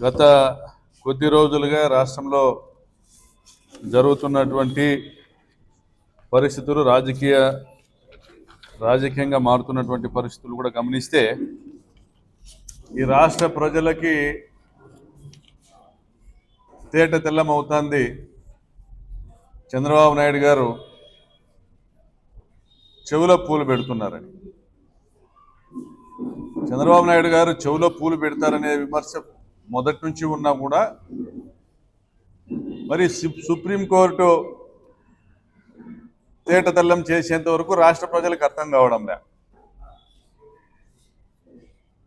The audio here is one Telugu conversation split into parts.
గత కొద్ది రోజులుగా రాష్ట్రంలో జరుగుతున్నటువంటి పరిస్థితులు రాజకీయ రాజకీయంగా మారుతున్నటువంటి పరిస్థితులు కూడా గమనిస్తే ఈ రాష్ట్ర ప్రజలకి తేట తెల్లమవుతుంది. చంద్రబాబు నాయుడు గారు చెవులో పూలు పెడుతున్నారని. చంద్రబాబు నాయుడు గారు చెవులో పూలు పెడతారనే విమర్శ మొదటి నుంచి ఉన్నా కూడా మరి సుప్రీంకోర్టు తేట తెల్లం చేసేంత వరకు రాష్ట్ర ప్రజలకు అర్థం కావడం లే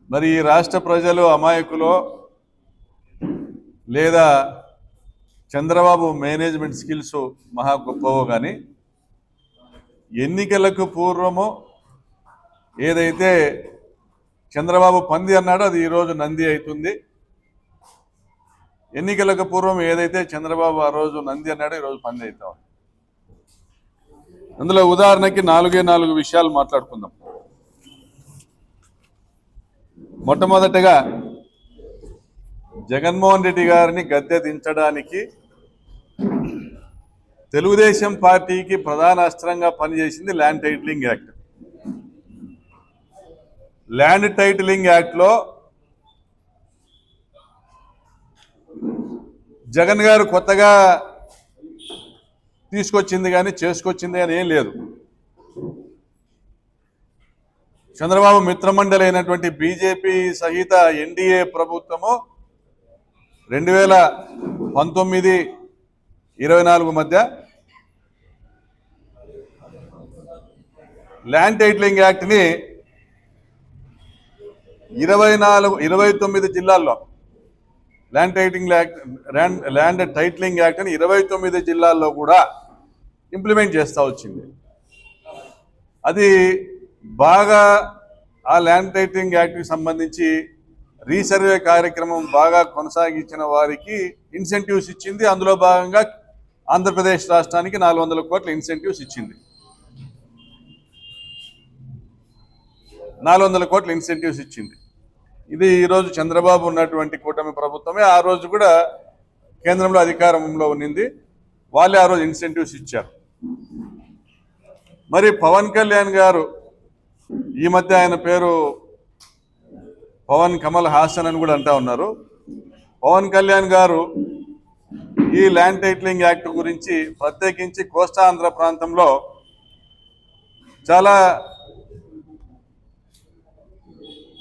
మరి ఈ రాష్ట్ర ప్రజలు అమాయకులో లేదా చంద్రబాబు మేనేజ్మెంట్ స్కిల్స్ మహా గొప్పవో కానీ ఎన్నికలకు పూర్వము ఏదైతే చంద్రబాబు పంది అన్నాడో అది ఈరోజు నంది అవుతుంది. ఎన్నికలకు పూర్వం ఏదైతే చంద్రబాబు ఆ రోజు నంది అన్నాడో ఈరోజు పంది అవుతా ఉంది అందులో ఉదాహరణకి నాలుగే నాలుగు విషయాలు మాట్లాడుకుందాం. మొట్టమొదటగా జగన్మోహన్ రెడ్డి గారిని గద్దె దించడానికి తెలుగుదేశం పార్టీకి ప్రధాన అస్త్రంగా పనిచేసింది land titling act. Land titling యాక్ట్లో జగన్ గారు కొత్తగా తీసుకొచ్చింది కానీ చేసుకొచ్చింది కానీ ఏం లేదు. చంద్రబాబు మిత్రమండలి అయినటువంటి బీజేపీ సహిత ఎన్డీఏ ప్రభుత్వము రెండు వేల పంతొమ్మిది ఇరవై నాలుగు మధ్య ల్యాండ్ టైటిలింగ్ యాక్ట్ని ఇరవై నాలుగు ఇరవై తొమ్మిది జిల్లాల్లో land titling act land land titling యాక్ట్ని ఇరవై తొమ్మిది జిల్లాల్లో కూడా ఇంప్లిమెంట్ చేస్తూ వచ్చింది. అది బాగా ఆ ల్యాండ్ టైటిలింగ్ యాక్ట్కి సంబంధించి రీసర్వే కార్యక్రమం బాగా కొనసాగించిన వారికి ఇన్సెంటివ్స్ ఇచ్చింది. అందులో భాగంగా ఆంధ్రప్రదేశ్ రాష్ట్రానికి నాలుగు వందల కోట్ల ఇన్సెంటివ్స్ ఇచ్చింది. నాలుగు వందల కోట్ల ఇన్సెంటివ్స్ ఇచ్చింది. ఇది ఈరోజు చంద్రబాబు ఉన్నటువంటి కూటమి ప్రభుత్వమే. ఆ రోజు కూడా కేంద్రంలో అధికారంలో ఉన్నింది. వాళ్ళే ఆ రోజు ఇన్సెంటివ్స్ ఇచ్చారు. మరి పవన్ కళ్యాణ్ గారు ఈ మధ్య ఆయన పేరు పవన్ కమల్ హాసన్ అని కూడా అంటా ఉన్నారు. పవన్ కళ్యాణ్ గారు ఈ ల్యాండ్ టైటిలింగ్ యాక్ట్ గురించి ప్రత్యేకించి కోస్తా ఆంధ్ర ప్రాంతంలో చాలా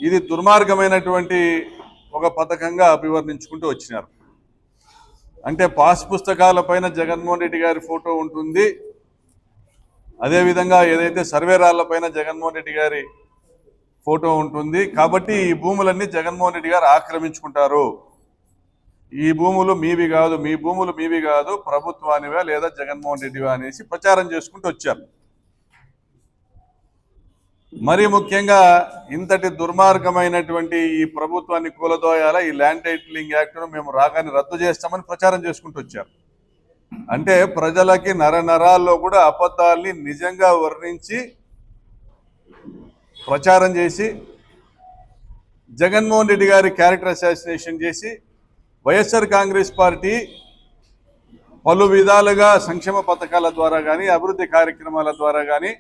ఇది దుర్మార్గమైనటువంటి ఒక పథకంగా అభివర్ణించుకుంటూ వచ్చినారు. అంటే పాస్ పుస్తకాల పైన జగన్మోహన్ రెడ్డి గారి ఫోటో ఉంటుంది. అదేవిధంగా ఏదైతే సర్వే రాళ్ళపైన జగన్మోహన్ రెడ్డి గారి ఫోటో ఉంటుంది. కాబట్టి ఈ భూములన్నీ జగన్మోహన్ రెడ్డి గారు ఆక్రమించుకుంటారు. ఈ భూములు మీవి కాదు మీ భూములు మీవి కాదు ప్రభుత్వానివే లేదా జగన్మోహన్ రెడ్డివా అనేసి ప్రచారం చేసుకుంటూ వచ్చారు. మరి ముఖ్యంగా ఇంతటి దుర్మార్గమైనటువంటి ఈ ప్రభుత్వాన్ని కూలదోయాల ఈ ల్యాండ్ టైటిలింగ్ యాక్ట్ను మేము రాగానే రద్దు చేస్తామని ప్రచారం చేసుకుంటూ వచ్చారు అంటే ప్రజలకి నర నరాల్లో కూడా అబద్ధాల్ని నిజంగా వర్ణించి ప్రచారం చేసి జగన్మోహన్ రెడ్డి గారి క్యారెక్టర్ అసాసినేషన్ చేసి వైఎస్ఆర్ కాంగ్రెస్ పార్టీ పలు విధాలుగా సంక్షేమ పథకాల ద్వారా కానీ అభివృద్ధి కార్యక్రమాల ద్వారా కానీ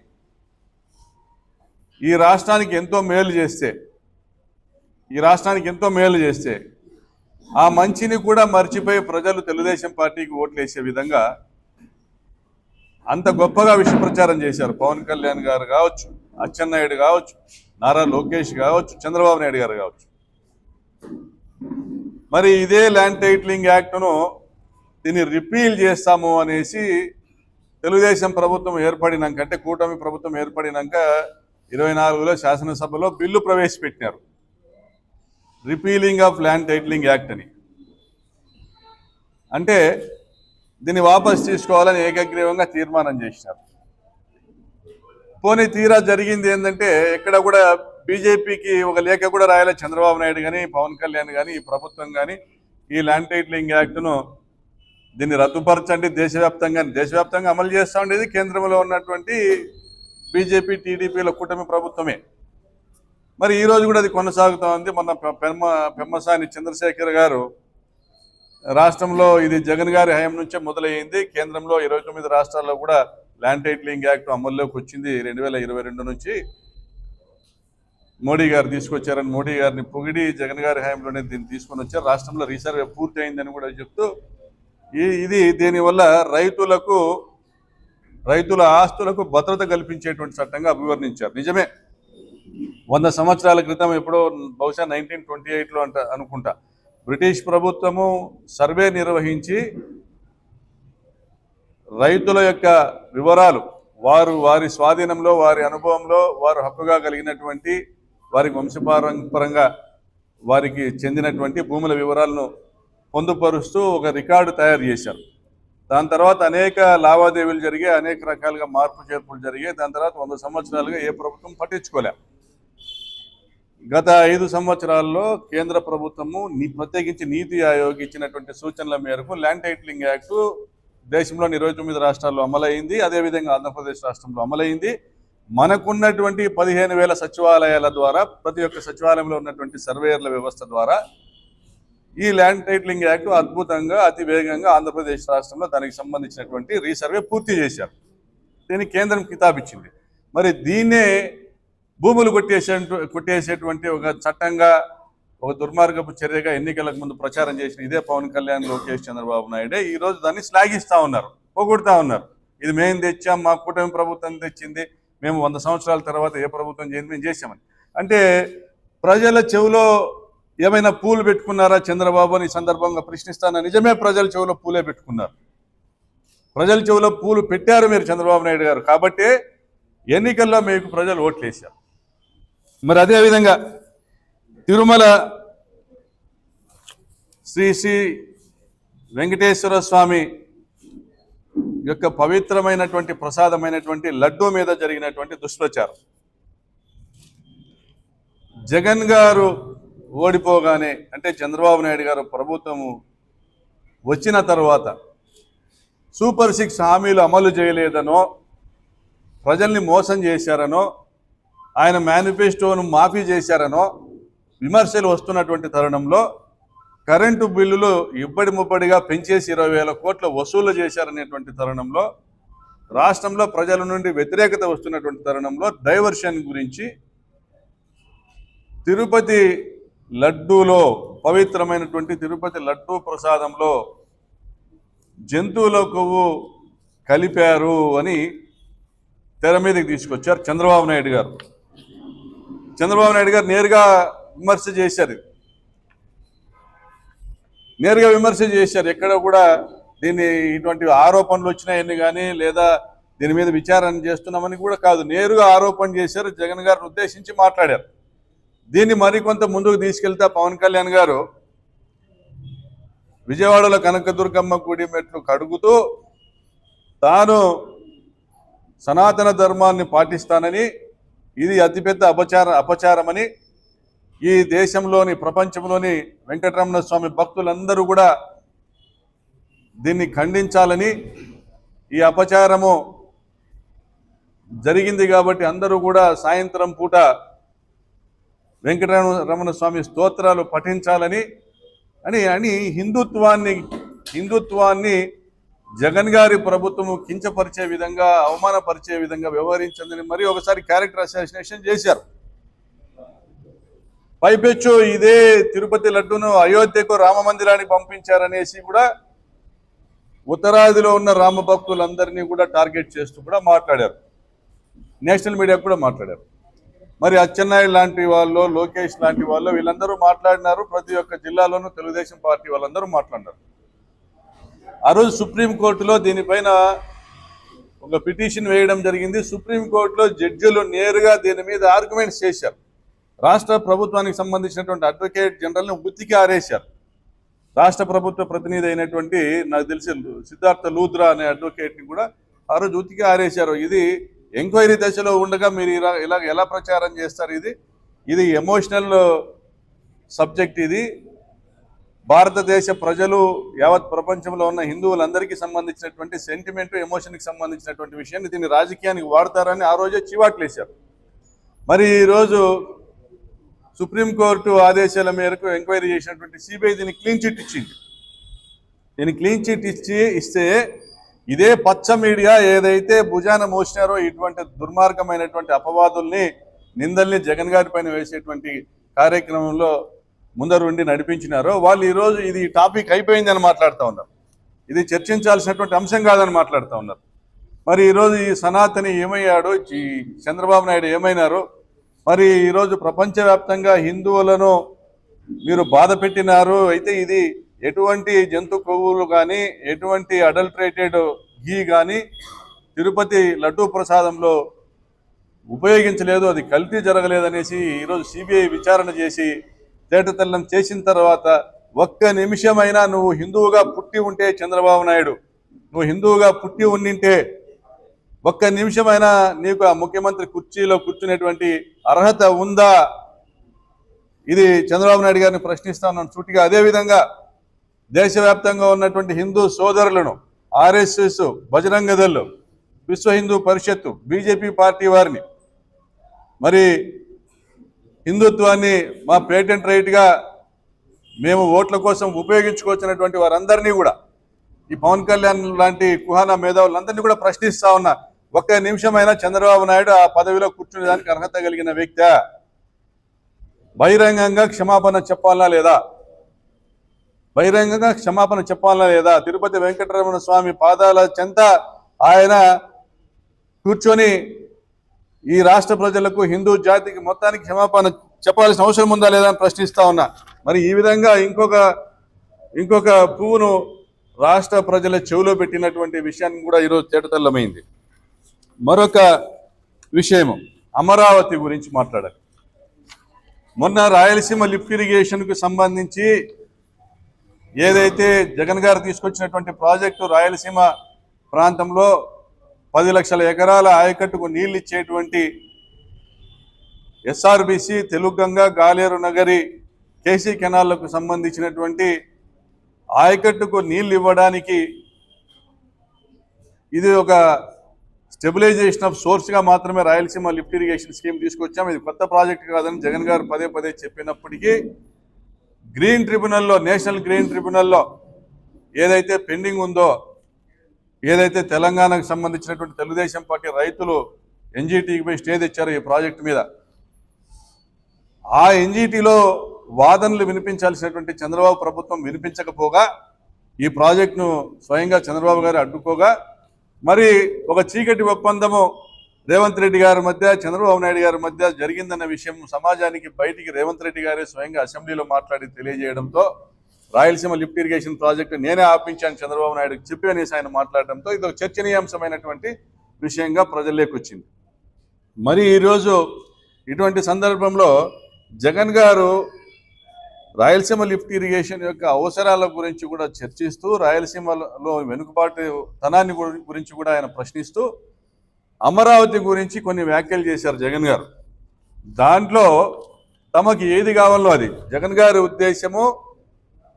ఈ రాష్ట్రానికి ఎంతో మేలు చేస్తే ఈ రాష్ట్రానికి ఎంతో మేలు చేస్తే ఆ మంచిని కూడా మర్చిపోయి ప్రజలు తెలుగుదేశం పార్టీకి ఓట్లు వేసే విధంగా అంత గొప్పగా విష ప్రచారం చేశారు. పవన్ కళ్యాణ్ గారు కావచ్చు అచ్చెన్నాయుడు కావచ్చు నారా లోకేష్ కావచ్చు చంద్రబాబు నాయుడు గారు కావచ్చు. మరి ఇదే ల్యాండ్ టైటిలింగ్ యాక్ట్ను దీన్ని రిపీల్ చేస్తాము అనేసి తెలుగుదేశం ప్రభుత్వం ఏర్పడినాకంటే కూటమి ప్రభుత్వం ఏర్పడినాక ఇరవై నాలుగులో శాసనసభలో bill ప్రవేశపెట్టినారు. Repealing of land titling act అని. అంటే దీన్ని వాపస్ తీసుకోవాలని ఏకగ్రీవంగా తీర్మానం చేసినారు. పోనీ తీరా జరిగింది ఏంటంటే ఎక్కడ కూడా బీజేపీకి ఒక లేఖ కూడా రాయాలి చంద్రబాబు నాయుడు కానీ పవన్ కళ్యాణ్ కానీ ఈ ప్రభుత్వం కానీ ఈ ల్యాండ్ టైటిలింగ్ యాక్ట్ను దీన్ని రద్దుపరచండి దేశవ్యాప్తంగా దేశవ్యాప్తంగా అమలు చేస్తూ ఉండేది కేంద్రంలో ఉన్నటువంటి బీజేపీ టీడీపీల కూటమి ప్రభుత్వమే. మరి ఈ రోజు కూడా అది కొనసాగుతూ ఉంది. మొన్న పెమ్మ పెమ్మసాని చంద్రశేఖర్ గారు రాష్ట్రంలో ఇది జగన్ గారి హయాం నుంచే మొదలయ్యింది. కేంద్రంలో ఇరవై తొమ్మిది రాష్ట్రాల్లో కూడా ల్యాండ్ టైటిలింగ్ యాక్ట్ అమల్లోకి వచ్చింది రెండు వేల ఇరవై రెండు నుంచి. మోడీ గారు తీసుకొచ్చారని మోడీ గారిని పొగిడి జగన్ గారి హయాంలోనే దీన్ని తీసుకొని వచ్చారు. రాష్ట్రంలో రీసర్వే పూర్తి అయిందని కూడా చెప్తూ ఈ ఇది దీనివల్ల రైతులకు రైతుల ఆస్తులకు భద్రత కల్పించేటువంటి చట్టంగా అభివర్ణించారు. నిజమే. వంద సంవత్సరాల క్రితం ఎప్పుడో బహుశా నైన్టీన్ ట్వంటీ ఎయిట్లో అంట అనుకుంటా. బ్రిటిష్ ప్రభుత్వము సర్వే నిర్వహించి రైతుల యొక్క వివరాలు వారు వారి స్వాధీనంలో వారి అనుభవంలో వారు హక్కుగా కలిగినటువంటి వారికి వంశపారంపరంగా వారికి చెందినటువంటి భూముల వివరాలను పొందుపరుస్తూ ఒక రికార్డు తయారు చేశారు. దాని తర్వాత అనేక లావాదేవీలు జరిగాయి అనేక రకాలుగా మార్పు చేర్పులు జరిగాయి. దాని తర్వాత వంద సంవత్సరాలుగా ఏ ప్రభుత్వం పట్టించుకోలే. గత ఐదు సంవత్సరాల్లో కేంద్ర ప్రభుత్వము నీ ప్రత్యేకించి నీతి ఆయోగ్ ఇచ్చినటువంటి సూచనల మేరకు ల్యాండ్ టైటిలింగ్ యాక్ట్ దేశంలోని ఇరవై తొమ్మిది రాష్ట్రాల్లో అమలైంది. అదేవిధంగా ఆంధ్రప్రదేశ్ రాష్ట్రంలో అమలైంది. మనకున్నటువంటి పదిహేను వేల సచివాలయాల ద్వారా ప్రతి ఒక్క సచివాలయంలో ఉన్నటువంటి సర్వేయర్ల వ్యవస్థ ద్వారా ఈ ల్యాండ్ టైటిలింగ్ యాక్ట్ అద్భుతంగా అతి వేగంగా ఆంధ్రప్రదేశ్ రాష్ట్రంలో దానికి సంబంధించినటువంటి రీసర్వే పూర్తి చేశారు. దీన్ని కేంద్రం కితాబిచ్చింది. మరి దీన్నే భూములు కొట్టేసే కొట్టేసేటువంటి ఒక చట్టంగా ఒక దుర్మార్గపు చర్యగా ఎన్నికలకు ముందు ప్రచారం చేసిన ఇదే పవన్ కళ్యాణ్ లోకేష్ చంద్రబాబు నాయుడే ఈ రోజు దాన్ని శ్లాఘిస్తూ ఉన్నారు పొగుడుతా ఉన్నారు. ఇది మేము తెచ్చాం మా కూటమి ప్రభుత్వం తెచ్చింది మేము వంద సంవత్సరాల తర్వాత ఏ ప్రభుత్వం చేయండి మేము చేసామని అంటే ప్రజల చెవిలో ఏమైనా పూలు పెట్టుకున్నారా చంద్రబాబు అని ఈ సందర్భంగా ప్రశ్నిస్తాను? నిజమే ప్రజల చెవులో పూలే పెట్టుకున్నారు. ప్రజల చెవిలో పూలు పెట్టారు మీరు చంద్రబాబు నాయుడు గారు. కాబట్టి ఎన్నికల్లో మీకు ప్రజలు ఓట్లు వేశారు మరి అదేవిధంగా తిరుమల శ్రీ శ్రీ వెంకటేశ్వర స్వామి యొక్క పవిత్రమైనటువంటి ప్రసాదమైనటువంటి లడ్డూ మీద జరిగినటువంటి దుష్ప్రచారం. జగన్ గారు ఓడిపోగానే అంటే చంద్రబాబు నాయుడు గారు ప్రభుత్వము వచ్చిన తర్వాత సూపర్ సిక్స్ హామీలు అమలు చేయలేదనో ప్రజల్ని మోసం చేశారనో ఆయన మేనిఫెస్టోను మాఫీ చేశారనో విమర్శలు వస్తున్నటువంటి తరుణంలో కరెంటు బిల్లులు ఇబ్బడి ముబ్బడిగా పెంచేసి ఇరవై వేల కోట్ల వసూలు చేశారనేటువంటి తరుణంలో రాష్ట్రంలో ప్రజల నుండి వ్యతిరేకత వస్తున్నటువంటి తరుణంలో డైవర్షన్ గురించి తిరుపతి లడ్డూలో పవిత్రమైనటువంటి తిరుపతి లడ్డూ ప్రసాదంలో జంతువుల కొవ్వు కలిపారు అని తెర మీదకి తీసుకొచ్చారు చంద్రబాబు నాయుడు గారు. చంద్రబాబు నాయుడు గారు నేరుగా విమర్శ చేశారు. నేరుగా విమర్శ చేశారు. ఎక్కడ కూడా దీన్ని ఇటువంటి ఆరోపణలు వచ్చినాయని కానీ లేదా దీని మీద విచారణ చేస్తున్నామని కూడా కాదు. నేరుగా ఆరోపణ చేశారు జగన్ గారిని ఉద్దేశించి మాట్లాడారు. దీన్ని మరికొంత ముందుకు తీసుకెళ్తే పవన్ కళ్యాణ్ గారు విజయవాడలో కనకదుర్గమ్మ గుడి మెట్లు కడుగుతూ తాను సనాతన ధర్మాన్ని పాటిస్తానని ఇది అతిపెద్ద అపచార అపచారమని ఈ దేశంలోని ప్రపంచంలోని వెంకటరమణ స్వామి భక్తులందరూ కూడా దీన్ని ఖండించాలని ఈ అపచారము జరిగింది కాబట్టి అందరూ కూడా సాయంత్రం పూట వెంకటరమణ స్వామి స్తోత్రాలు పఠించాలని అని అని హిందుత్వాన్ని హిందుత్వాన్ని జగన్ గారి ప్రభుత్వము కించపరిచే విధంగా అవమానపరిచే విధంగా వ్యవహరించిందని మరి ఒకసారి క్యారెక్టర్ అసాసినేషన్ చేశారు. పైపెచ్చు ఇదే తిరుపతి లడ్డును అయోధ్యకు రామ మందిరానికి పంపించారనేసి కూడా ఉత్తరాదిలో ఉన్న రామ భక్తులందరినీ కూడా టార్గెట్ చేస్తూ కూడా మాట్లాడారు. నేషనల్ మీడియా కూడా మాట్లాడారు. మరి అచ్చెన్నాయుడు లాంటి వాళ్ళు లోకేష్ లాంటి వాళ్ళు వీళ్ళందరూ మాట్లాడినారు. ప్రతి ఒక్క జిల్లాలోనూ తెలుగుదేశం పార్టీ వాళ్ళందరూ మాట్లాడినారు. ఆ రోజు సుప్రీంకోర్టులో దీనిపైన ఒక పిటిషన్ వేయడం జరిగింది. సుప్రీంకోర్టులో జడ్జిలు నేరుగా దీని మీద ఆర్గ్యుమెంట్స్ చేశారు. రాష్ట్ర ప్రభుత్వానికి సంబంధించినటువంటి అడ్వకేట్ జనరల్ని ఉత్తికి ఆరేశారు. రాష్ట్ర ప్రభుత్వ ప్రతినిధి అయినటువంటి నాకు తెలిసి సిద్ధార్థ లూద్రా అనే అడ్వకేట్ని కూడా ఆ రోజు ఉతికి ఆరేశారు. ఇది ఎంక్వైరీ దశలో ఉండగా మీరు ఇలా ఇలా ఎలా ప్రచారం చేస్తారు ఇది? ఇది ఎమోషనల్ సబ్జెక్ట్ ఇది. భారతదేశ ప్రజలు యావత్ ప్రపంచంలో ఉన్న హిందువులందరికీ సంబంధించినటువంటి సెంటిమెంట్ ఎమోషన్కి సంబంధించినటువంటి విషయాన్ని దీన్ని రాజకీయానికి వాడతారని ఆ రోజే చివాట్లేశారు మరి ఈరోజు సుప్రీంకోర్టు ఆదేశాల మేరకు ఎంక్వైరీ చేసినటువంటి సిబిఐ దీన్ని క్లీన్ చిట్ ఇచ్చింది. దీన్ని క్లీన్ చిట్ ఇచ్చి ఇస్తే ఇదే పచ్చ మీడియా ఏదైతే భుజాన మోసినారో ఇటువంటి దుర్మార్గమైనటువంటి అపవాదుల్ని నిందల్ని జగన్ గారి పైన వేసేటువంటి కార్యక్రమంలో ముందరుండి నడిపించినారో వాళ్ళు ఈరోజు ఇది టాపిక్ అయిపోయిందని మాట్లాడుతూ ఉన్నారు. ఇది చర్చించాల్సినటువంటి అంశం కాదని మాట్లాడుతూ ఉన్నారు. మరి ఈరోజు ఈ సనాతని ఏమయ్యాడు ఈ చంద్రబాబు నాయుడు ఏమైనారు మరి ఈరోజు ప్రపంచవ్యాప్తంగా హిందువులను మీరు బాధ పెట్టినారు అయితే ఇది ఎటువంటి జంతు కొవ్వులు కానీ ఎటువంటి అడల్ట్రేటెడ్ ఘీ కానీ తిరుపతి లడ్డూ ప్రసాదంలో ఉపయోగించలేదు అది కల్తీ జరగలేదనేసి ఈరోజు సిబిఐ విచారణ చేసి తేటతెల్లం చేసిన తర్వాత ఒక్క నిమిషమైనా నువ్వు హిందువుగా పుట్టి ఉంటే చంద్రబాబు నాయుడు నువ్వు హిందువుగా పుట్టి ఉండింటే ఒక్క నిమిషమైనా నీకు ఆ ముఖ్యమంత్రి కుర్చీలో కూర్చునేటువంటి అర్హత ఉందా? ఇది చంద్రబాబు నాయుడు గారిని ప్రశ్నిస్తా ఉన్నాను. సూటిగా అదేవిధంగా దేశవ్యాప్తంగా ఉన్నటువంటి హిందూ సోదరులను ఆర్ఎస్ఎస్ బజరంగ దళ్ విశ్వ హిందూ పరిషత్తు బీజేపీ పార్టీ వారిని మరి హిందుత్వాన్ని మా పేటెంట్ రైట్గా మేము ఓట్ల కోసం ఉపయోగించుకొచ్చినటువంటి వారందరినీ కూడా ఈ పవన్ కళ్యాణ్ లాంటి కుహానా మేధావులందరినీ కూడా ప్రశ్నిస్తా ఉన్నా ఒక్క నిమిషమైనా చంద్రబాబు నాయుడు ఆ పదవిలో కూర్చునేదానికి అర్హత కలిగిన వ్యక్తి? బహిరంగంగా క్షమాపణ చెప్పాలా లేదా? బహిరంగంగా క్షమాపణ చెప్పాలా లేదా? తిరుపతి వెంకటరమణ స్వామి పాదాల చెంత ఆయన కూర్చొని ఈ రాష్ట్ర ప్రజలకు హిందూ జాతికి మొత్తానికి క్షమాపణ చెప్పాల్సిన అవసరం ఉందా లేదా అని ప్రశ్నిస్తా ఉన్నా. మరి ఈ విధంగా ఇంకొక ఇంకొక పువ్వును రాష్ట్ర ప్రజల చెవిలో పెట్టినటువంటి విషయాన్ని కూడా ఈరోజు తేటతెల్లమైంది. మరొక విషయము అమరావతి గురించి మాట్లాడాలి. మొన్న రాయలసీమ లిఫ్ట్ ఇరిగేషన్కు సంబంధించి ఏదైతే జగన్ గారు తీసుకొచ్చినటువంటి ప్రాజెక్టు రాయలసీమ ప్రాంతంలో పది లక్షల ఎకరాల ఆయకట్టుకు నీళ్ళు ఇచ్చేటువంటి ఎస్ఆర్బిసి తెలుగంగా గాలేరు నగరి కేసీ కెనాళ్ళకు సంబంధించినటువంటి ఆయకట్టుకు నీళ్ళు ఇవ్వడానికి ఇది ఒక స్టెబిలైజేషన్ ఆఫ్ సోర్స్గా మాత్రమే రాయలసీమ లిఫ్ట్ ఇరిగేషన్ స్కీమ్ తీసుకొచ్చాం. ఇది కొత్త ప్రాజెక్ట్ కాదని జగన్ గారు పదే పదే చెప్పినప్పటికీ గ్రీన్ ట్రిబ్యునల్లో నేషనల్ గ్రీన్ ట్రిబ్యునల్లో ఏదైతే పెండింగ్ ఉందో ఏదైతే తెలంగాణకు సంబంధించినటువంటి తెలుగుదేశం పార్టీ రైతులు ఎన్జీటీకి పోయి స్టే తెచ్చారు ఈ ప్రాజెక్టు మీద ఆ ఎన్జీటీలో వాదనలు వినిపించాల్సినటువంటి చంద్రబాబు ప్రభుత్వం వినిపించకపోగా ఈ ప్రాజెక్టును స్వయంగా చంద్రబాబు గారు అడ్డుకోగా మరి ఒక చీకటి ఒప్పందము రేవంత్ రెడ్డి గారి మధ్య చంద్రబాబు నాయుడు గారి మధ్య జరిగిందన్న విషయం సమాజానికి బయటికి రేవంత్ రెడ్డి గారే స్వయంగా అసెంబ్లీలో మాట్లాడి తెలియజేయడంతో రాయలసీమ లిఫ్ట్ ఇరిగేషన్ ప్రాజెక్టు నేనే ఆపించాను చంద్రబాబు నాయుడుకి చెప్పి అనేసి ఆయన మాట్లాడడంతో ఇది ఒక చర్చనీయాంశమైనటువంటి విషయంగా ప్రజల్లోకి వచ్చింది. మరి ఈరోజు ఇటువంటి సందర్భంలో జగన్ గారు రాయలసీమ లిఫ్ట్ ఇరిగేషన్ యొక్క అవసరాల గురించి కూడా చర్చిస్తూ రాయలసీమలో వెనుకబాటు తనాన్ని గురించి కూడా ఆయన ప్రశ్నిస్తూ అమరావతి గురించి కొన్ని వ్యాఖ్యలు చేశారు జగన్ గారు. దాంట్లో తమకి ఏది కావాలో అది. జగన్ గారి ఉద్దేశము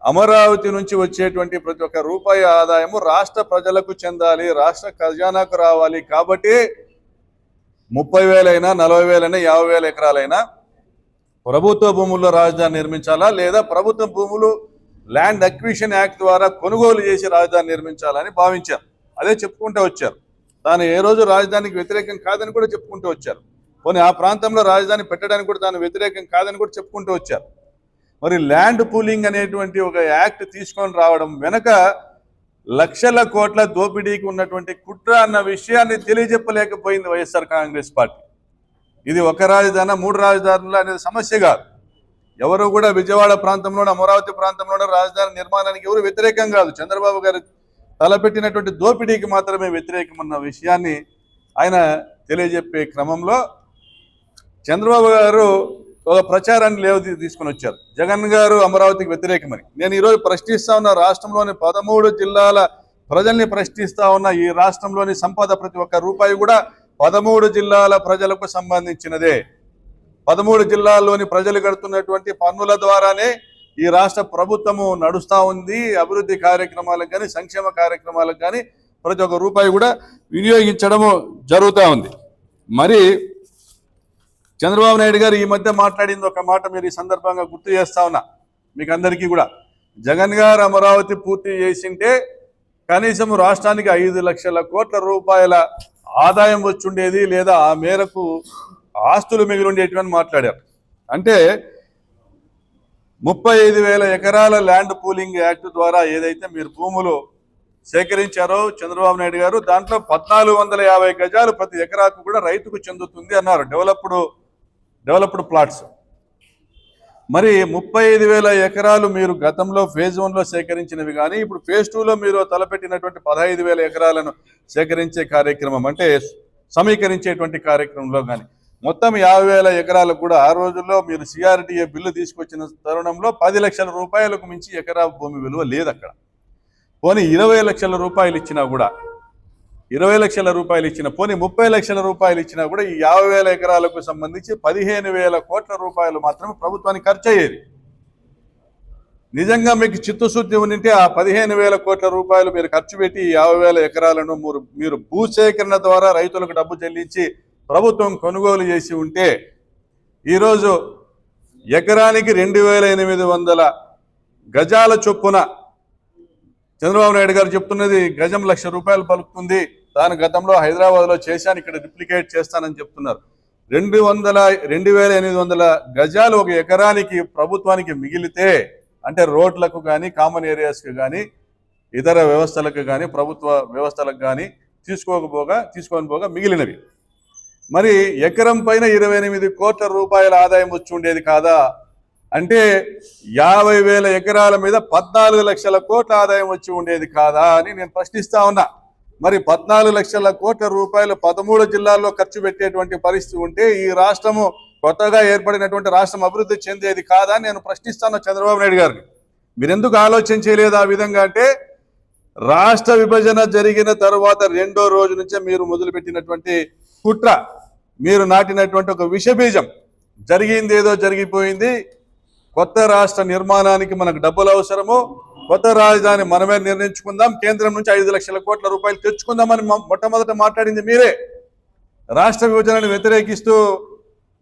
అమరావతి నుంచి వచ్చేటువంటి ప్రతి ఒక్క రూపాయి ఆదాయము రాష్ట్ర ప్రజలకు చెందాలి రాష్ట్ర ఖజానాకు రావాలి కాబట్టి ముప్పై వేలైనా నలభై వేలైనా యాభై వేల ఎకరాలైనా ప్రభుత్వ భూముల్లో రాజధాని నిర్మించాలా లేదా ప్రభుత్వ భూములు ల్యాండ్ అక్విషన్ యాక్ట్ ద్వారా కొనుగోలు చేసి రాజధాని నిర్మించాలని భావించారు. అదే చెప్పుకుంటూ వచ్చారు. తాను ఏ రోజు రాజధానికి వ్యతిరేకం కాదని కూడా చెప్పుకుంటూ వచ్చారు. పోనీ ఆ ప్రాంతంలో రాజధాని పెట్టడానికి కూడా తాను వ్యతిరేకం కాదని కూడా చెప్పుకుంటూ వచ్చారు. మరి ల్యాండ్ పూలింగ్ అనేటువంటి ఒక యాక్ట్ తీసుకొని రావడం వెనక లక్షల కోట్ల దోపిడీకి ఉన్నటువంటి కుట్ర అన్న విషయాన్ని తెలియజెప్పలేకపోయింది వైఎస్ఆర్ కాంగ్రెస్ పార్టీ. ఇది ఒక రాజధాని మూడు రాజధానులు అనేది సమస్య కాదు. ఎవరు కూడా విజయవాడ ప్రాంతంలోనూ అమరావతి ప్రాంతంలోనూ రాజధాని నిర్మాణానికి ఎవరు వ్యతిరేకం కాదు. చంద్రబాబు గారు తలపెట్టినటువంటి దోపిడీకి మాత్రమే వ్యతిరేకం అన్న విషయాన్ని ఆయన తెలియజెప్పే క్రమంలో చంద్రబాబు గారు ఒక ప్రచారాన్ని లేవ తీసుకొని వచ్చారు. జగన్ గారు అమరావతికి వ్యతిరేకమని. నేను ఈరోజు ప్రశ్నిస్తా ఉన్న రాష్ట్రంలోని పదమూడు జిల్లాల ప్రజల్ని ప్రశ్నిస్తా ఉన్న ఈ రాష్ట్రంలోని సంపద ప్రతి ఒక్క రూపాయి కూడా పదమూడు జిల్లాల ప్రజలకు సంబంధించినదే. పదమూడు జిల్లాల్లోని ప్రజలు కడుతున్నటువంటి పన్నుల ద్వారానే ఈ రాష్ట్ర ప్రభుత్వము నడుస్తూ ఉంది. అభివృద్ధి కార్యక్రమాలకు కానీ సంక్షేమ కార్యక్రమాలకు కానీ ప్రతి ఒక్క రూపాయి కూడా వినియోగించడము జరుగుతూ ఉంది. మరి చంద్రబాబు నాయుడు గారు ఈ మధ్య మాట్లాడింది ఒక మాట మీరు ఈ సందర్భంగా గుర్తు చేస్తా ఉన్నా. మీకు అందరికీ కూడా. జగన్ గారు అమరావతి పూర్తి చేసింటే కనీసం రాష్ట్రానికి ఐదు లక్షల కోట్ల రూపాయల ఆదాయం వచ్చుండేది లేదా ఆ మేరకు ఆస్తులు మిగిలి ఉండేటివని మాట్లాడారు. అంటే ముప్పై ఐదు వేల ఎకరాల ల్యాండ్ పూలింగ్ యాక్ట్ ద్వారా ఏదైతే మీరు భూములు సేకరించారో చంద్రబాబు నాయుడు గారు దాంట్లో పద్నాలుగు వందల యాభై గజాలు ప్రతి ఎకరాకు కూడా రైతుకు చెందుతుంది అన్నారు డెవలప్డ్ డెవలప్డ్ ప్లాట్స్. మరి ముప్పై ఐదు వేల ఎకరాలు మీరు గతంలో ఫేజ్ వన్లో సేకరించినవి కానీ ఇప్పుడు ఫేజ్ టూలో మీరు తలపెట్టినటువంటి పదహైదు వేల ఎకరాలను సేకరించే కార్యక్రమం అంటే సమీకరించేటువంటి కార్యక్రమంలో కానీ మొత్తం యాభై వేల ఎకరాలకు కూడా ఆ రోజుల్లో మీరు సిఆర్డిఏ బిల్లు తీసుకొచ్చిన తరుణంలో పది లక్షల రూపాయలకు మించి ఎకరా భూమి విలువ లేదు అక్కడ. పోనీ ఇరవై లక్షల రూపాయలు ఇచ్చినా కూడా ఇరవై లక్షల రూపాయలు ఇచ్చిన పోనీ ముప్పై లక్షల రూపాయలు ఇచ్చినా కూడా ఈ యాభై వేల ఎకరాలకు సంబంధించి పదిహేను వేల కోట్ల రూపాయలు మాత్రమే ప్రభుత్వానికి ఖర్చు అయ్యేది. నిజంగా మీకు చిత్తశుద్ధి ఉంటే ఆ పదిహేను వేల కోట్ల రూపాయలు మీరు ఖర్చు పెట్టి యాభై వేల ఎకరాలను మీరు మీరు భూసేకరణ ద్వారా రైతులకు డబ్బు చెల్లించి ప్రభుత్వం కొనుగోలు చేసి ఉంటే ఈరోజు ఎకరానికి రెండు వేల ఎనిమిది వందల గజాల చొప్పున చంద్రబాబు నాయుడు గారు చెప్తున్నది గజం లక్ష రూపాయలు పలుకుతుంది. తాను గతంలో హైదరాబాద్లో చేశాను ఇక్కడ రిప్లికేట్ చేస్తానని చెప్తున్నారు. రెండు వందల రెండు వేల ఎనిమిది వందల గజాలు ఒక ఎకరానికి ప్రభుత్వానికి మిగిలితే అంటే రోడ్లకు కానీ కామన్ ఏరియాస్కి కానీ ఇతర వ్యవస్థలకు కానీ ప్రభుత్వ వ్యవస్థలకు కానీ తీసుకోకపోగా తీసుకొని పోగా మిగిలినవి. మరి ఎకరం పైన ఇరవై ఎనిమిది కోట్ల రూపాయల ఆదాయం వచ్చి ఉండేది కాదా? అంటే యాభై వేల ఎకరాల మీద పద్నాలుగు లక్షల కోట్ల ఆదాయం వచ్చి ఉండేది కాదా అని నేను ప్రశ్నిస్తా ఉన్నా. మరి పద్నాలుగు లక్షల కోట్ల రూపాయలు పదమూడు జిల్లాల్లో ఖర్చు పెట్టేటువంటి పరిస్థితి ఉంటే ఈ రాష్ట్రము కొత్తగా ఏర్పడినటువంటి రాష్ట్రం అభివృద్ధి చెందేది కాదా అని నేను ప్రశ్నిస్తాను చంద్రబాబు నాయుడు గారిని. మీరు ఎందుకు ఆలోచన చేయలేదు ఆ విధంగా అంటే రాష్ట్ర విభజన జరిగిన తర్వాత రెండో రోజు నుంచే మీరు మొదలుపెట్టినటువంటి కుట్ర. మీరు నాటినటువంటి ఒక విషబీజం. జరిగింది ఏదో జరిగిపోయింది. కొత్త రాష్ట్ర నిర్మాణానికి మనకు డబ్బులు అవసరము. కొత్త రాజధాని మనమే నిర్ణయించుకుందాం. కేంద్రం నుంచి ఐదు లక్షల కోట్ల రూపాయలు తెచ్చుకుందామని మొట్టమొదట మాట్లాడింది మీరే. రాష్ట్ర విభజనను వ్యతిరేకిస్తూ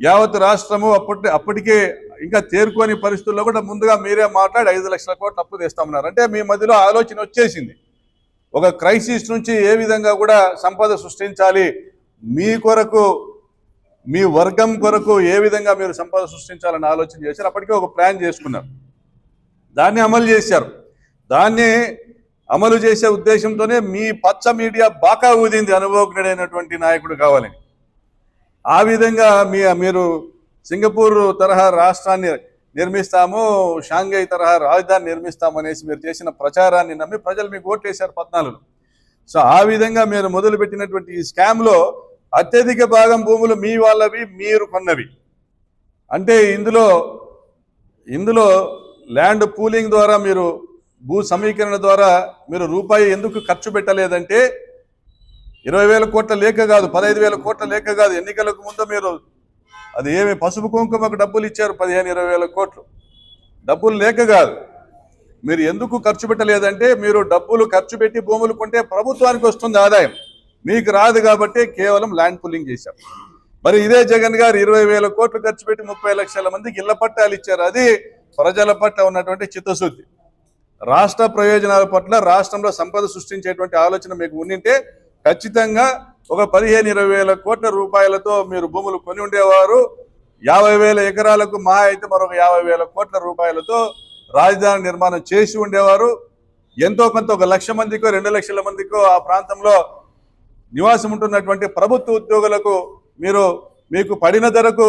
యావత్ రాష్ట్రము అప్పటి అప్పటికే ఇంకా తేరుకోని పరిస్థితుల్లో కూడా ముందుగా మీరే మాట్లాడి ఐదు లక్షల కోట్లు అప్పు తెస్తామన్నారు. అంటే మీ మధ్యలో ఆలోచన వచ్చేసింది. ఒక క్రైసిస్ నుంచి ఏ విధంగా కూడా సంపద సృష్టించాలి? మీ కొరకు మీ వర్గం కొరకు ఏ విధంగా మీరు సంపద సృష్టించాలని ఆలోచన చేశారు అప్పటికే ఒక ప్లాన్ చేసుకున్నారు. దాన్ని అమలు చేశారు. దాన్ని అమలు చేసే ఉద్దేశంతోనే మీ పచ్చ మీడియా బాకా ఊదింది అనుభవజ్ఞుడైనటువంటి నాయకుడు కావాలని ఆ విధంగా మీ మీరు సింగపూర్ తరహా రాష్ట్రాన్ని నిర్మిస్తాము షాంఘై తరహా రాజధాని నిర్మిస్తాము అనేసి మీరు చేసిన ప్రచారాన్ని నమ్మి ప్రజలు మీకు ఓట్లేశారు పద్నాలుగు సో ఆ విధంగా మీరు మొదలుపెట్టినటువంటి ఈ స్కామ్లో అత్యధిక భాగం భూములు మీ వాళ్ళవి మీరు కొన్నవి. అంటే ఇందులో ఇందులో ల్యాండ్ పూలింగ్ ద్వారా మీరు భూ సమీకరణ ద్వారా మీరు రూపాయి ఎందుకు ఖర్చు పెట్టలేదంటే ఇరవై వేల కోట్ల లేక కాదు పదహైదు వేల కోట్ల లేక కాదు. ఎన్నికలకు ముందు మీరు అది ఏమి పసుపు కుంకుమకు డబ్బులు ఇచ్చారు పదిహేను ఇరవై వేల కోట్లు. డబ్బులు లేక కాదు. మీరు ఎందుకు ఖర్చు పెట్టలేదంటే మీరు డబ్బులు ఖర్చు పెట్టి భూములు కొంటే ప్రభుత్వానికి వస్తుంది ఆదాయం. మీకు రాదు కాబట్టి కేవలం ల్యాండ్ పుల్లింగ్ చేశాం. మరి ఇదే జగన్ గారు ఇరవై వేల కోట్లు ఖర్చు పెట్టి ముప్పై లక్షల మందికి ఇళ్ళ పట్టాలు ఇచ్చారు. అది ప్రజల పట్ల ఉన్నటువంటి చిత్తశుద్ధి. రాష్ట్ర ప్రయోజనాల పట్ల రాష్ట్రంలో సంపద సృష్టించేటువంటి ఆలోచన మీకు ఉండింటే ఖచ్చితంగా ఒక పదిహేను ఇరవై వేల కోట్ల రూపాయలతో మీరు భూములు కొని ఉండేవారు. యాభై వేల ఎకరాలకు మా అయితే మరొక యాభై వేల కోట్ల రూపాయలతో రాజధాని నిర్మాణం చేసి ఉండేవారు. ఎంతో కొంత ఒక లక్ష మందికో రెండు లక్షల మందికో ఆ ప్రాంతంలో నివాసం ఉంటున్నటువంటి ప్రభుత్వ ఉద్యోగులకు మీరు మీకు పడిన ధరకు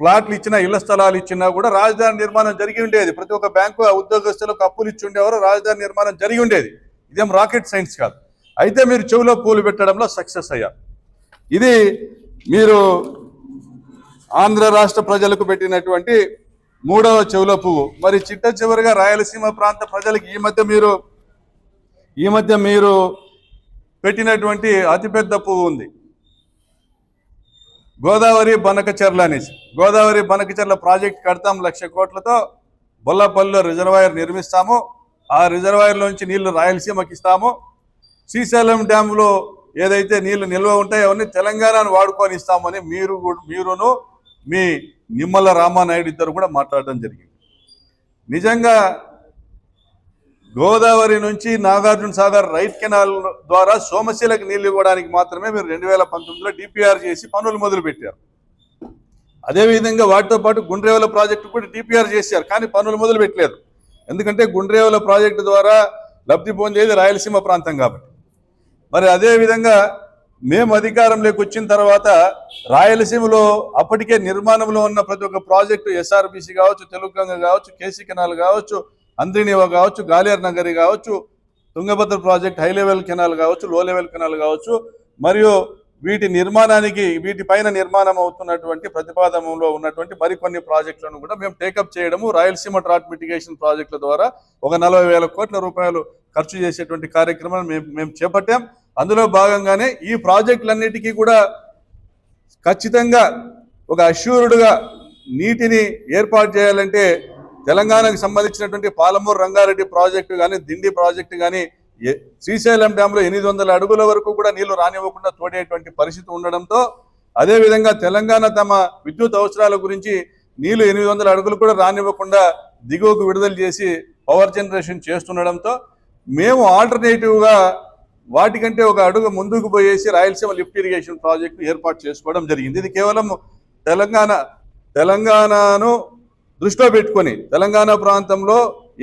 ప్లాట్లు ఇచ్చినా ఇళ్ళ స్థలాలు ఇచ్చినా కూడా రాజధాని నిర్మాణం జరిగి ఉండేది. ప్రతి ఒక్క బ్యాంకు ఆ ఉద్యోగస్తులకు అప్పులు ఇచ్చి ఉండేవారు రాజధాని నిర్మాణం జరిగి ఉండేది. ఇదేం రాకెట్ సైన్స్ కాదు. అయితే మీరు చెవిలో పూలు పెట్టడంలో సక్సెస్ అయ్యారు. ఇది మీరు ఆంధ్ర రాష్ట్ర ప్రజలకు పెట్టినటువంటి మూడవ చెవుల పువ్వు. మరి చిట్ట చివరిగా రాయలసీమ ప్రాంత ప్రజలకు ఈ మధ్య మీరు ఈ మధ్య మీరు పెట్టినటువంటి అతిపెద్ద పువ్వు ఉంది. గోదావరి బనకచెర్ల అనేసి. గోదావరి బనకచెర్ల ప్రాజెక్ట్ కడతాం లక్ష కోట్లతో బొల్లపల్లిలో రిజర్వాయర్ నిర్మిస్తాము. ఆ రిజర్వాయర్లోంచి నీళ్ళు రాయలసీమకి ఇస్తాము. శ్రీశైలం డ్యాంలో ఏదైతే నీళ్ళు నిల్వ ఉంటాయో అవన్నీ తెలంగాణను వాడుకొని ఇస్తామని మీరు కూడా- మీరును మీ నిమ్మల రామానాయుడు ఇద్దరు కూడా మాట్లాడడం జరిగింది. నిజంగా గోదావరి నుంచి నాగార్జున సాగర్ రైట్ కెనాల్ ద్వారా సోమశీలకు నీళ్ళు ఇవ్వడానికి మాత్రమే మీరు రెండు వేల పంతొమ్మిదిలో డిపిఆర్ చేసి పనులు మొదలుపెట్టారు. అదేవిధంగా వాటితో పాటు గుండ్రేవల ప్రాజెక్టు కూడా డిపిఆర్ చేశారు కానీ పనులు మొదలు పెట్టలేదు ఎందుకంటే గుండ్రేవల ప్రాజెక్టు ద్వారా లబ్ధి పొందేది రాయలసీమ ప్రాంతం కాబట్టి. మరి అదేవిధంగా మేము అధికారంలోకి వచ్చిన తర్వాత రాయలసీమలో అప్పటికే నిర్మాణంలో ఉన్న ప్రతి ఒక్క ప్రాజెక్టు ఎస్ఆర్బిసి కావచ్చు తెలుగు కావచ్చు కేసీ కెనాల్ కావచ్చు అంద్రినివ కావచ్చు గాలియర్ నగరి కావచ్చు Tungabhadra project high level canal కావచ్చు లో లెవెల్ కెనాల్ కావచ్చు మరియు వీటి నిర్మాణానికి వీటిపైన నిర్మాణం అవుతున్నటువంటి ప్రతిపాదనలో ఉన్నటువంటి మరికొన్ని ప్రాజెక్టులను కూడా మేము టేకప్ చేయడము రాయలసీమ డ్రాట్ మిటిగేషన్ ప్రాజెక్టుల ద్వారా ఒక నలభై వేల కోట్ల రూపాయలు ఖర్చు చేసేటువంటి కార్యక్రమాన్ని మేము మేము చేపట్టాం. అందులో భాగంగానే ఈ ప్రాజెక్టులన్నిటికీ కూడా ఖచ్చితంగా ఒక అష్యూర్డ్గా నీటిని ఏర్పాటు చేయాలంటే తెలంగాణకు సంబంధించినటువంటి పాలమూరు రంగారెడ్డి ప్రాజెక్టు కానీ దిండి ప్రాజెక్టు కానీ ఏ- శ్రీశైలం డ్యాంలో ఎనిమిది వందల అడుగుల వరకు కూడా నీళ్ళు రానివ్వకుండా తోడేటువంటి పరిస్థితి ఉండడంతో అదేవిధంగా తెలంగాణ తమ విద్యుత్ అవసరాల గురించి నీళ్ళు ఎనిమిది వందల అడుగులు కూడా రానివ్వకుండా దిగువకు విడుదల చేసి పవర్ జనరేషన్ చేస్తుండడంతో మేము ఆల్టర్నేటివ్గా వాటికంటే ఒక అడుగు ముందుకు పోయేసి రాయలసీమ లిఫ్ట్ ఇరిగేషన్ ప్రాజెక్టు ఏర్పాటు చేసుకోవడం జరిగింది. ఇది కేవలం తెలంగాణ తెలంగాణను దృష్టిలో పెట్టుకొని తెలంగాణ ప్రాంతంలో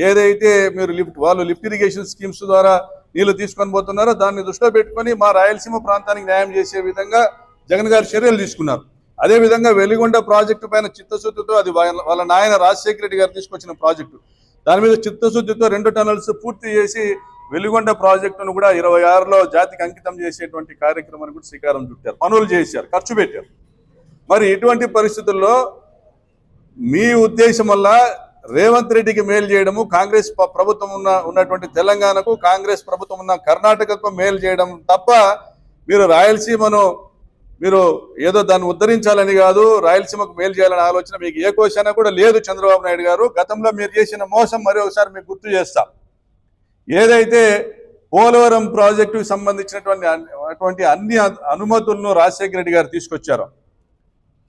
ఏదైతే మీరు లిఫ్ట్ వాళ్ళు లిఫ్ట్ ఇరిగేషన్ స్కీమ్స్ ద్వారా నీళ్ళు తీసుకొని పోతున్నారో దాన్ని దృష్టిలో పెట్టుకొని మా రాయలసీమ ప్రాంతానికి న్యాయం చేసే విధంగా జగన్ గారు చర్యలు తీసుకున్నారు. అదే విధంగా వెలిగొండ ప్రాజెక్టు పైన చిత్తశుద్ధితో అది వాళ్ళ వాళ్ళ నాయన రాజశేఖర రెడ్డి గారు తీసుకొచ్చిన ప్రాజెక్టు. దాని మీద చిత్తశుద్ధితో రెండు టనల్స్ పూర్తి చేసి వెలిగొండ ప్రాజెక్టును కూడా ఇరవై ఆరులో జాతికి అంకితం చేసేటువంటి కార్యక్రమాన్ని కూడా శ్రీకారం చుట్టారు. పనులు చేశారు ఖర్చు పెట్టారు. మరి ఇటువంటి పరిస్థితుల్లో మీ ఉద్దేశం వల్ల రేవంత్ రెడ్డికి మేలు చేయడము కాంగ్రెస్ ప్రభుత్వం ఉన్న ఉన్నటువంటి తెలంగాణకు కాంగ్రెస్ ప్రభుత్వం ఉన్న కర్ణాటకకు మేలు చేయడం తప్ప మీరు రాయలసీమను మీరు ఏదో దాన్ని ఉద్ధరించాలని కాదు రాయలసీమకు మేలు చేయాలని ఆలోచన మీకు ఏ కోశాన కూడా లేదు చంద్రబాబు నాయుడు గారు. గతంలో మీరు చేసిన మోసం మరి ఒకసారి మీకు గుర్తు చేస్తా. ఏదైతే పోలవరం ప్రాజెక్టుకు సంబంధించినటువంటి అటువంటి అన్ని అనుమతులను రాజశేఖర రెడ్డి గారు తీసుకొచ్చారు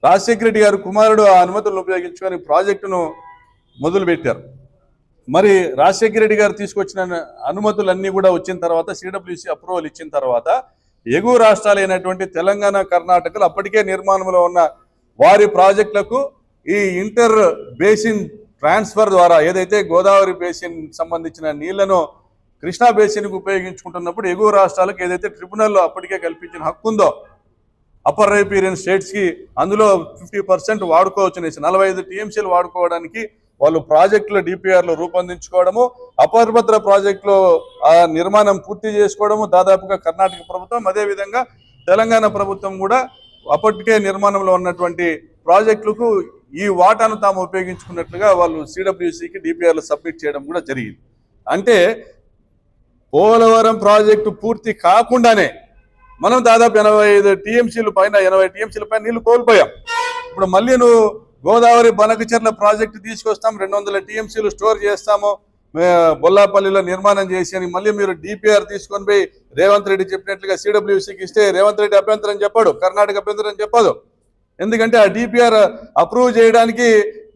రాజశేఖర రెడ్డి గారు కుమారుడు ఆ అనుమతులను ఉపయోగించుకొని ప్రాజెక్టును మొదలుపెట్టారు. మరి రాజశేఖర రెడ్డి గారు తీసుకొచ్చిన అనుమతులన్నీ కూడా వచ్చిన తర్వాత సిడబ్ల్యూసి అప్రూవల్ ఇచ్చిన తర్వాత ఎగువ రాష్ట్రాలైనటువంటి తెలంగాణ కర్ణాటకలు అప్పటికే నిర్మాణంలో ఉన్న వారి ప్రాజెక్టులకు ఈ ఇంటర్ బేసిన్ ట్రాన్స్ఫర్ ద్వారా ఏదైతే గోదావరి బేసిన్ సంబంధించిన నీళ్ళను కృష్ణా బేసిన్కు ఉపయోగించుకుంటున్నప్పుడు ఎగువ రాష్ట్రాలకు ఏదైతే ట్రిబ్యునల్లో అప్పటికే కల్పించిన హక్కు ఉందో అప్పర్ రైపీరియన్ స్టేట్స్కి అందులో ఫిఫ్టీ పర్సెంట్ వాడుకోవచ్చు అనేసి నలభై ఐదు టీఎంసీలు వాడుకోవడానికి వాళ్ళు ప్రాజెక్టులు డిపిఆర్లు రూపొందించుకోవడము అపర్భద్ర ప్రాజెక్టులో ఆ నిర్మాణం పూర్తి చేసుకోవడము దాదాపుగా కర్ణాటక ప్రభుత్వం అదేవిధంగా తెలంగాణ ప్రభుత్వం కూడా అప్పటికే నిర్మాణంలో ఉన్నటువంటి ప్రాజెక్టులకు ఈ వాటాను తాము ఉపయోగించుకున్నట్లుగా వాళ్ళు సిడబ్ల్యూసికి డిపిఆర్లు సబ్మిట్ చేయడం కూడా జరిగింది. అంటే పోలవరం ప్రాజెక్టు పూర్తి కాకుండానే మనం దాదాపు ఎనభై ఐదు టీఎంసీలు పైన ఎనభై టీఎంసీల పైన నీళ్ళు కోల్పోయాం. ఇప్పుడు మళ్ళీ నువ్వు గోదావరి బనకచెర్ల ప్రాజెక్టు తీసుకొస్తాం రెండు వందల టీఎంసీలు స్టోర్ చేస్తాము బొల్లాపల్లిలో నిర్మాణం చేసి అని మళ్ళీ మీరు డిపిఆర్ తీసుకొని పోయి రేవంత్ రెడ్డి చెప్పినట్లుగా సిడబ్ల్యూసీకి ఇస్తే రేవంత్ రెడ్డి అభ్యంతరం చెప్పాడు కర్ణాటక అభ్యంతరం చెప్పదు. ఎందుకంటే ఆ డిపిఆర్ అప్రూవ్ చేయడానికి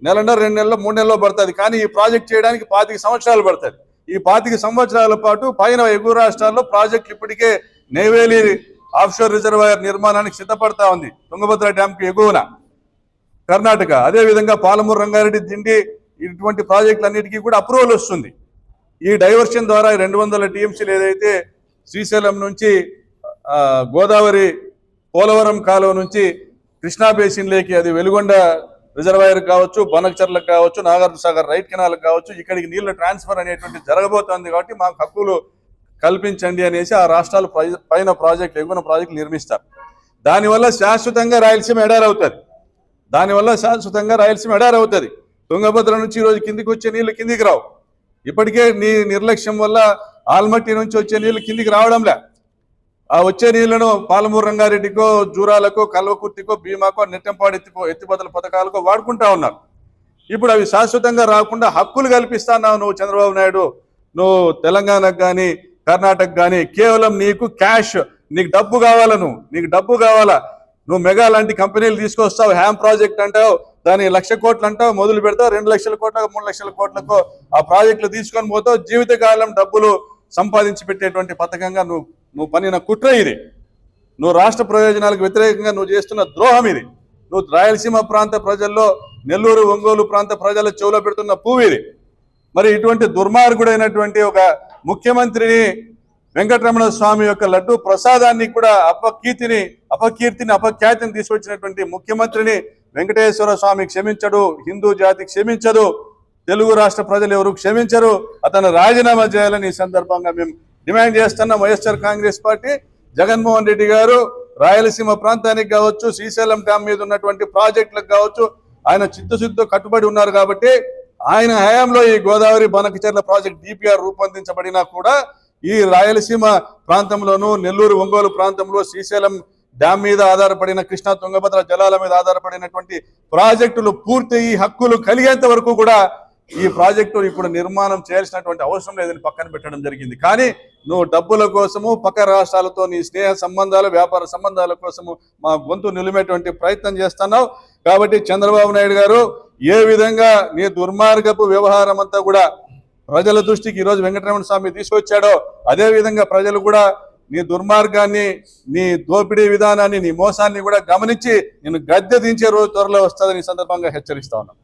నెలన్నర రెండు నెలలు మూడు నెలల్లో పడుతుంది. కానీ ఈ ప్రాజెక్ట్ చేయడానికి పాతిక సంవత్సరాలు పడుతుంది. ఈ పాతిక సంవత్సరాల పాటు పైన ఎగువ రాష్ట్రాల్లో ప్రాజెక్టులు ఇప్పటికే నెయ్వేలి ఆఫ్షోర్ రిజర్వాయర్ నిర్మాణానికి సిద్ధపడతా ఉంది. తుంగభద్ర డ్యాంకి ఎగువన. కర్ణాటక. అదే విధంగా పాలమూరు రంగారెడ్డి దిండి ఇటువంటి ప్రాజెక్టులన్నిటికీ కూడా అప్రూవల్ వస్తుంది. ఈ డైవర్షన్ ద్వారా రెండు వందల టీఎంసీలు ఏదైతే శ్రీశైలం నుంచి గోదావరి పోలవరం కాలువ నుంచి కృష్ణా బేసిన్లేకి అది వెలుగొండ రిజర్వాయర్ కావచ్చు బనక్చర్లకు కావచ్చు నాగార్జున సాగర్ రైట్ కెనాల్ కావచ్చు ఇక్కడికి నీళ్ళ ట్రాన్స్ఫర్ అనేటువంటి జరగబోతోంది కాబట్టి మాకు హక్కులు కల్పించండి అనేసి ఆ రాష్ట్రాలు పైన ప్రాజెక్ట్ ఎగువన ప్రాజెక్టులు నిర్మిస్తారు. దానివల్ల శాశ్వతంగా రాయలసీమ ఎడారవుతుంది. దానివల్ల శాశ్వతంగా రాయలసీమ ఎడారి అవుతుంది తుంగభద్ర నుంచి ఈరోజు కిందికి వచ్చే నీళ్ళు కిందికి రావు. ఇప్పటికే నీ నిర్లక్ష్యం వల్ల ఆల్మట్టి నుంచి వచ్చే నీళ్ళు కిందికి రావడంలే. ఆ వచ్చే నీళ్ళను పాలమూరు రంగారెడ్డికో జూరాలకో కల్వకుర్తికో భీమాకో నెట్టంపాడు ఎత్తిపో ఎత్తిపోతల పథకాలకో వాడుకుంటా ఉన్నారు. ఇప్పుడు అవి శాశ్వతంగా రాకుండా హక్కులు కల్పిస్తున్నావు నువ్వు చంద్రబాబు నాయుడు నువ్వు తెలంగాణకు కానీ కర్ణాటక కానీ కేవలం నీకు క్యాష్ నీకు డబ్బు కావాలా నువ్వు? నీకు డబ్బు కావాలా? నువ్వు మెగా లాంటి కంపెనీలు తీసుకొస్తావు హ్యామ్ ప్రాజెక్ట్ అంటావు దాని లక్ష కోట్లు అంటావు మొదలు పెడతావు రెండు లక్షల కోట్లకు మూడు లక్షల కోట్లకు ఆ ప్రాజెక్టులు తీసుకొని పోతావు జీవితకాలం డబ్బులు సంపాదించి పెట్టేటువంటి పథకంగా నువ్వు నువ్వు పనిన కుట్ర ఇది. నువ్వు రాష్ట్ర ప్రయోజనాలకు వ్యతిరేకంగా నువ్వు చేస్తున్న ద్రోహం ఇది. నువ్వు రాయలసీమ ప్రాంత ప్రజల్లో నెల్లూరు ఒంగోలు ప్రాంత ప్రజల చెవులో పెడుతున్న పువ్వు ఇది. మరి ఇటువంటి దుర్మార్గుడైనటువంటి ఒక ముఖ్యమంత్రిని వెంకటరమణ స్వామి యొక్క లడ్డు ప్రసాదాన్ని కూడా అపకీర్తిని అపకీర్తిని అపఖ్యాతిని తీసుకొచ్చినటువంటి ముఖ్యమంత్రిని వెంకటేశ్వర స్వామి క్షమించడు హిందూ జాతి క్షమించదు తెలుగు రాష్ట్ర ప్రజలు ఎవరు క్షమించరు అతను రాజీనామా చేయాలని ఈ సందర్భంగా మేము డిమాండ్ చేస్తున్న. YSR Congress party Jaganmohan Reddy garu Rayalaseema ప్రాంతానికి కావచ్చు శ్రీశైలం డ్యామ్ మీద ఉన్నటువంటి ప్రాజెక్టులకు కావచ్చు ఆయన చిత్తశుద్ధితో కట్టుబడి ఉన్నారు కాబట్టి ఆయన హయాంలో ఈ గోదావరి బనకచెర్ల ప్రాజెక్ట్ డిపిఆర్ రూపొందించబడినా కూడా ఈ రాయలసీమ ప్రాంతంలోను నెల్లూరు ఒంగోలు ప్రాంతంలో శ్రీశైలం డ్యామ్ మీద ఆధారపడిన కృష్ణా తుంగభద్ర జలాల మీద ఆధారపడినటువంటి ప్రాజెక్టులు పూర్తి హక్కులు కలిగేంత వరకు కూడా ఈ ప్రాజెక్టు ఇప్పుడు నిర్మాణం చేయాల్సినటువంటి అవసరం లేదని పక్కన పెట్టడం జరిగింది. కానీ నువ్వు డబ్బుల కోసము పక్క రాష్ట్రాలతో నీ స్నేహ సంబంధాలు వ్యాపార సంబంధాల కోసము మా గొంతు నిలిమేటువంటి ప్రయత్నం చేస్తున్నావు. కాబట్టి చంద్రబాబు నాయుడు గారు ఏ విధంగా నీ దుర్మార్గపు వ్యవహారం అంతా కూడా ప్రజల దృష్టికి ఈరోజు వెంకటరమణ స్వామి తీసుకొచ్చాడో అదే విధంగా ప్రజలు కూడా నీ దుర్మార్గాన్ని నీ దోపిడీ విధానాన్ని నీ మోసాన్ని కూడా గమనించి నేను గద్దె దించే రోజు త్వరలో వస్తుందని సందర్భంగా హెచ్చరిస్తా ఉన్నాను